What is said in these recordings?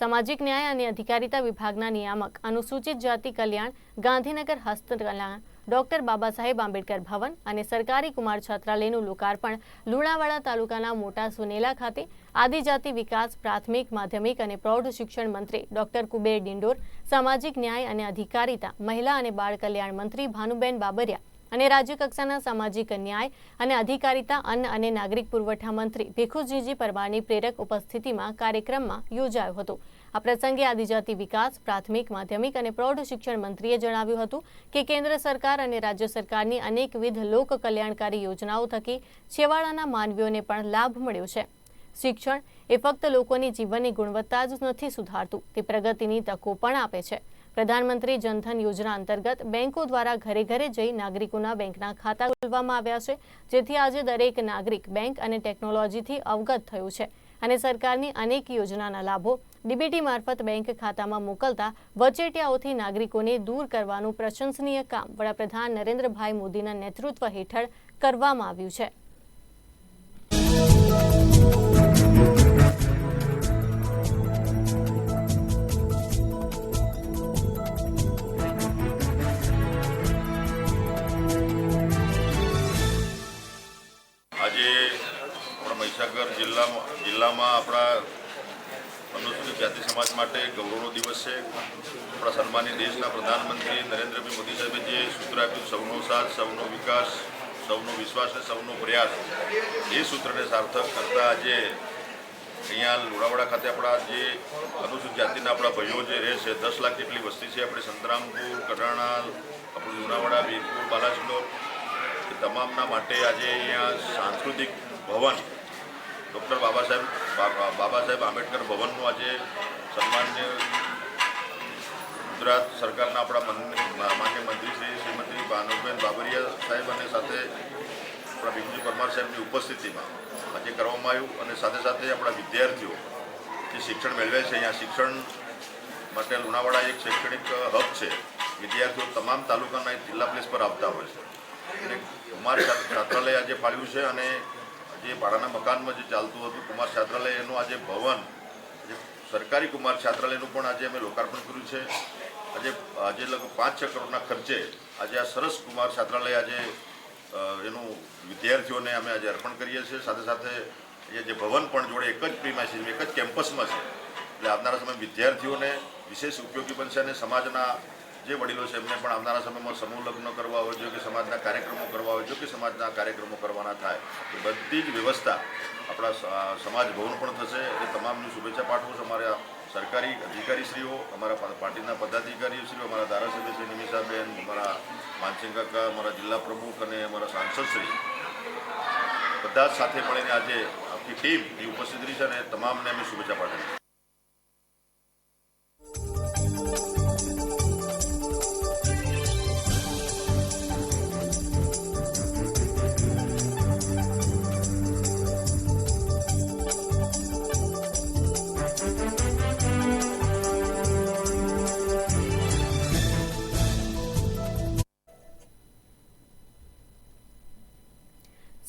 સામાજિક ન્યાય અને અધિકારિતા વિભાગના નિયામક, અનુસૂચિત જાતિ કલ્યાણ, ગાંધીનગર હસ્તકલા, ડોક્ટર બાબા સાહેબ આંબેડકર ભવન અને સરકારી કુમાર છાત્રાલયનું લોકાર્પણ લુણાવાડા તાલુકાના મોટા સુનેલા ખાતે આદિજાતિ વિકાસ, પ્રાથમિક, માધ્યમિક અને પ્રૌઢ શિક્ષણ મંત્રી ડોક્ટર કુબેર ડિંડોર, સામાજિક ન્યાય અને અધિકારિતા, મહિલા અને બાળ કલ્યાણ મંત્રી ભાનુબેન બાબરિયા અને રાજ્ય કક્ષાના સામાજિક ન્યાય અને અધિકારિતા, અન્ન અને નાગરિક પુરવઠા મંત્રી ભીખુજીજી પરમારની પ્રેરક ઉપસ્થિતિમાં કાર્યક્રમમાં યોજાયો હતો. આ પ્રસંગે આદિજાતિ વિકાસ, પ્રાથમિક, માધ્યમિક અને પ્રૌઢ શિક્ષણ મંત્રીએ જણાવ્યું હતું કે કેન્દ્ર સરકાર અને રાજ્ય સરકારની અનેકવિધ લોક કલ્યાણકારી યોજનાઓ થકી છેવાડાના માનવીઓને પણ લાભ મળ્યો છે. શિક્ષણ એ ફક્ત લોકોની જીવનની ગુણવત્તા જ નથી સુધારતું, તે પ્રગતિની તકો પણ આપે છે. પ્રધાનમંત્રી જનધન યોજના અંતર્ગત બેંકો દ્વારા ઘરે ઘરે જઈ નાગરિકોના બેંકના ખાતા ખોલવામાં આવ્યા છે, જેથી આજે દરેક નાગરિક બેંક અને ટેકનોલોજીથી અવગત થયું છે. અને સરકારની અનેક યોજનાના લાભો ડીબીટી મારફત બેંક ખાતામાં મોકલતા વચેટિયાઓથી નાગરિકોને દૂર કરવાનું પ્રશંસનીય કામ વડાપ્રધાન નરેન્દ્રભાઈ મોદીના નેતૃત્વ હેઠળ કરવામાં આવ્યું છે. મહીસાગર જિલ્લામાં જિલ્લામાં આપણા અનુસૂચિત જાતિ સમાજ માટે ગૌરવનો દિવસ છે. આપણા સન્માનિત દેશના પ્રધાનમંત્રી નરેન્દ્રભાઈ મોદી સાહેબે જે સૂત્ર આપ્યું, સૌનો સાથ, સૌનો વિકાસ, સૌનો વિશ્વાસ અને સૌનો પ્રયાસ એ સૂત્રને સાર્થક કરતા આજે અહીંયા લુણાવાડા ખાતે આપણા જે અનુસૂચિત જાતિના આપણા ભાઈઓ જે રહે છે, દસ લાખ જેટલી વસ્તી છે આપણે સંતરામપુર, કટાણા, આપણું લુણાવાડા, વીરપુર બાલાસિનોર તમામના માટે આજે અહીંયા સાંસ્કૃતિક ભવન ડૉક્ટર બાબા સાહેબ બાબા સાહેબ આંબેડકર ભવનનું આજે સન્માન્ય ગુજરાત સરકારના આપણા મન- માન્ય મંત્રી શ્રી શ્રીમતી ભાનુબેન બાબરિયા સાહેબ અને સાથે આપણા ભીમજી પરમાર સાહેબની ઉપસ્થિતિમાં આજે કરવામાં આવ્યું અને સાથે સાથે આપણા વિદ્યાર્થીઓ જે શિક્ષણ મેળવે છે, અહીંયા શિક્ષણ માટે લુણાવાડા એક શૈક્ષણિક હબ છે. વિદ્યાર્થીઓ તમામ તાલુકાના જિલ્લા પ્લેસ પર આવતા હોય છે. અને કુમાર છા- છાત્રાલય આજે ફાળ્યું છે અને જે ભાડાના મકાનમાં જે ચાલતું હતું, કુમાર છાત્રાલય એનું આજે ભવન સરકારી કુમાર છાત્રાલયનું પણ આજે અમે લોકાર્પણ કર્યું છે. આજે આજે લગભગ પાંચ છ કરોડના ખર્ચે આજે આ સરસ કુમાર છાત્રાલય આજે એનું વિદ્યાર્થીઓને અમે આજે અર્પણ કરીએ છીએ. સાથે સાથે એ જે ભવન પણ જોડે એક જ પ્રીમાઇસીસ એક જ કેમ્પસમાં છે. એટલે આવનારા સમય વિદ્યાર્થીઓને વિશેષ ઉપયોગી બનશે અને સમાજના જે વડીલો છે એમને પણ આવનારા સમયમાં સમૂહ લગ્ન કરવા હોય, જો કે સમાજના કાર્યક્રમો કરવા હોય, જો કે સમાજના કાર્યક્રમો કરવાના થાય એ બધી જ વ્યવસ્થા આપણા સમાજ ભવન પણ થશે. એ તમામની શુભેચ્છા પાઠવું છું અમારા સરકારી અધિકારીશ્રીઓ, અમારા પાર્ટીના પદાધિકારીશ્રીઓ, અમારા ધારાસભ્ય શ્રી નિમિષાબેન, અમારા માનસિંહ કાકા, અમારા જિલ્લા પ્રમુખ અને અમારા સાંસદશ્રી બધા સાથે મળીને આજે આખી ટીમ એ ઉપસ્થિત રહી છે અને તમામને અમે શુભેચ્છા પાઠવી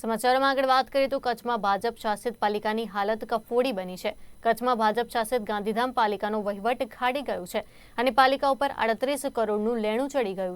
સમાચારોમાં આગળ વાત કરીએ તો કચ્છમાં ભાજપ શાસિત પાલિકાની હાલત કફોડી બની છે. કચ્છમાં ભાજપ શાસિત ગાંધીધામ પાલિકાનો વહીવટ ખાડી ગયો છે અને પાલિકા ઉપર આડત્રીસ કરોડનું લેણું ચડી ગયું